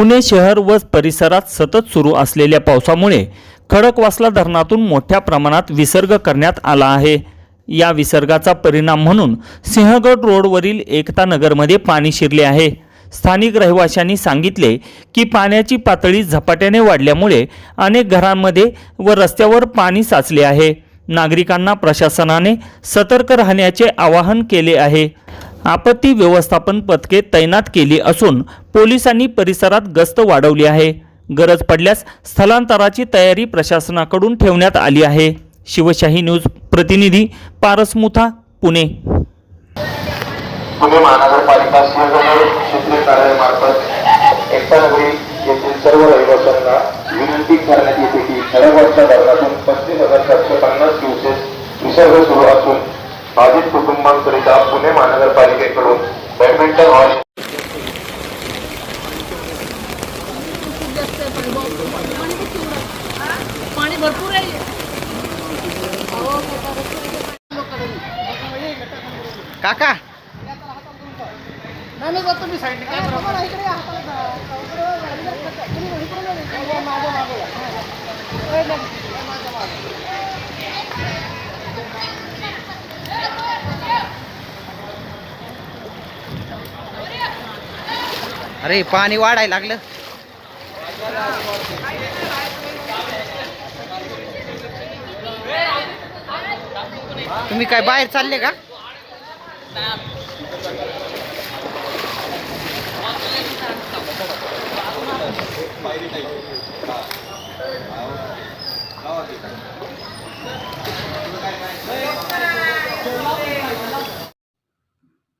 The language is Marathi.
पुणे शहर व परिसरात सतत सुरू असलेल्या पावसामुळे खडकवासला धरणातून मोठ्या प्रमाणात विसर्ग करण्यात आला आहे. या विसर्गाचा परिणाम म्हणून सिंहगड रोडवरील एकता नगरमध्ये पाणी शिरले आहे. स्थानिक रहिवाशांनी सांगितले की पाण्याची पातळी झपाट्याने वाढल्यामुळे अनेक घरांमध्ये व रस्त्यावर पाणी साचले आहे. नागरिकांना प्रशासनाने सतर्क राहण्याचे आवाहन केले आहे. आपत्ती व्यवस्थापन पथके तैनात केली असून पोलिसांनी परिसरात गस्त वाढवली आहे. गरज पडल्यास स्थलांतराची तयारी प्रशासनाकडून ठेवण्यात आली आहे. शिवशाही न्यूज प्रतिनिधी पारस मुथा पुणे. पुणे महानगरपालिका सिंहगड क्षेत्रीय कार्यालयामार्फत एकता नगरी येथील सर्व रहिवाशांना विनंती करण्यात येते की खडकवासच्या धरणातून पस्तीस हजार सातशे पन्नास दिवसेस विसर्ग सुरू असून बाधित कुटुंब महानगरपालिकेकडून बॅडमिंटन हॉल पाणी भरपूर आहे. काका. नाही नाही जातो मी साईडने काय अरे पाणी वाढायला लागलं. तुम्ही काय बाहेर चालले का?